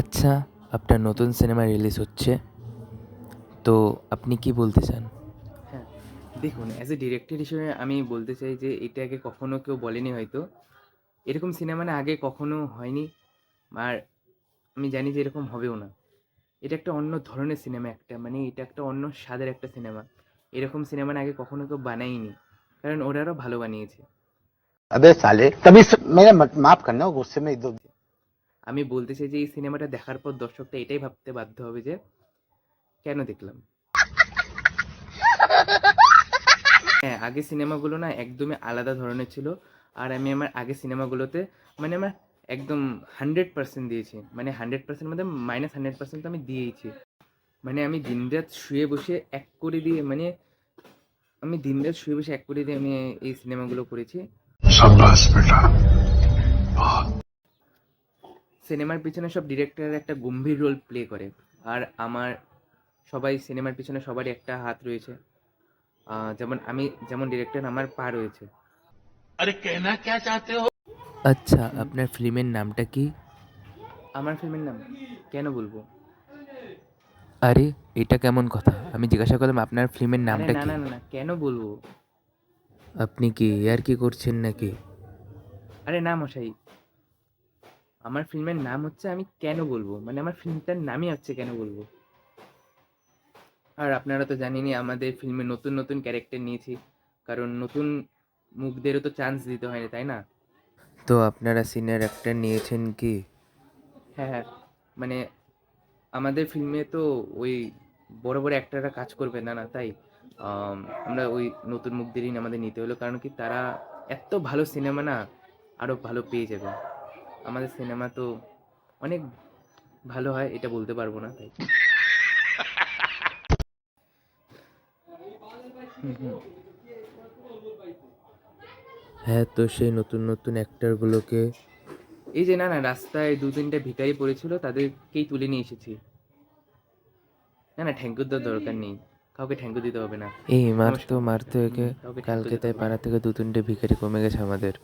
আচ্ছা আপনার নতুন সিনেমা রিলিজ হচ্ছে। তো আপনি কি বলতে চান? হ্যাঁ দেখুন অ্যাজ এ ডিরেক্টর হিসেবে আমি বলতে চাই যে এটা আগে কখনো কেউ বলেনি হয়তো। এরকম সিনেমা না আগে কখনো হয়নি আর আমি জানি যে এরকম হবেও না। এটা একটা অন্য ধরনের সিনেমা একটা মানে এটা একটা অন্য স্বাদের একটা সিনেমা। এরকম সিনেমা না আগে কখনো কেউ বানায়নি কারণ ওরা আরও ভালো বানিয়েছে। আবে সালে তবে মেরা মাফ করনা গুসসে মে আমি বলতে চাই যে, এই সিনেমাটা দেখার পর দর্শকটা এটাই ভাবতে বাধ্য হবে যে, কেন দেখলাম? হ্যাঁ আগে সিনেমাগুলো না একদমই আলাদা ধরনের ছিল। আর আমি আমার আগে সিনেমাগুলোতে মানে আমার একদম হান্ড্রেড পার্সেন্ট দিয়েছি। মানে হান্ড্রেড পার্সেন্ট মধ্যে মাইনাস হান্ড্রেড পার্সেন্ট আমি দিয়েইছি। মানে আমি দিনরাত শুয়ে বসে এক করে দিয়ে মানে আমি দিনরাত শুয়ে বসে এক করে দিয়ে আমি এই সিনেমাগুলো করেছি। সিনেমার পিছনে সব ডিরেক্টর একটা গম্ভীর রোল প্লে করে। আর আমার সবাই সিনেমার পিছনে সবারই একটা হাত রয়েছে। যেমন আমি যেমন ডিরেক্টর আমার পা রয়েছে। আরে কেনা কে চাতে হো? আচ্ছা আপনার ফিল্মের নামটা কি? আমার ফিল্মের নাম কেন বলব? আরে এটা কেমন কথা? আমি জিজ্ঞাসা করলাম আপনার ফিল্মের নামটা না কি? না না না কেন বলব? আপনি কি ইয়ার কি করছেন নাকি? আরে না মশাই। আমার ফিল্মের নাম হচ্ছে আমি কেন বলব? মানে আমার ফিল্মটার নামই হচ্ছে কেন বলব? আর আপনারা তো জানেনই আমাদের ফিল্মে নতুন নতুন ক্যারেক্টার নিয়েছি। কারণ নতুন মুখদেরও তো চান্স দিতে হয় না তাই না? তো আপনারা সিনিয়র অ্যাক্টর নিয়েছেন কি? হ্যাঁ হ্যাঁ। মানে আমাদের ফিল্মে তো ওই বড় বড় অ্যাক্টররা কাজ করবে না না তাই? আমরা ওই নতুন মুখদেরই আমাদের নিতে হলো। কারণ কি তারা এত ভালো সিনেমা না আরও ভালো পেয়ে যাবে। আমাদের সিনেমা তো অনেক ভালো হয় এটা বলতে পারব না তাই। হ্যাঁ তো সেই নতুন নতুন অ্যাক্টারগুলোকে এই যে না না রাস্তায় দু তিনটে ভিখারি পড়েছিল তাদেরকেই তুলে নিয়ে এসেছি না না দেওয়ার দরকার নেই কাউকে ইউ দিতে হবে না। এই মারতো। মারতো একে কালকে তাই পাড়া থেকে দু তিনটে ভিখারি কমে গেছে আমাদের।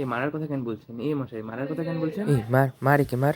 এই মারার কথা কেন বলছেন? এই মশাই মারার কথা কেন বলছেন? এই মার মার একে মার।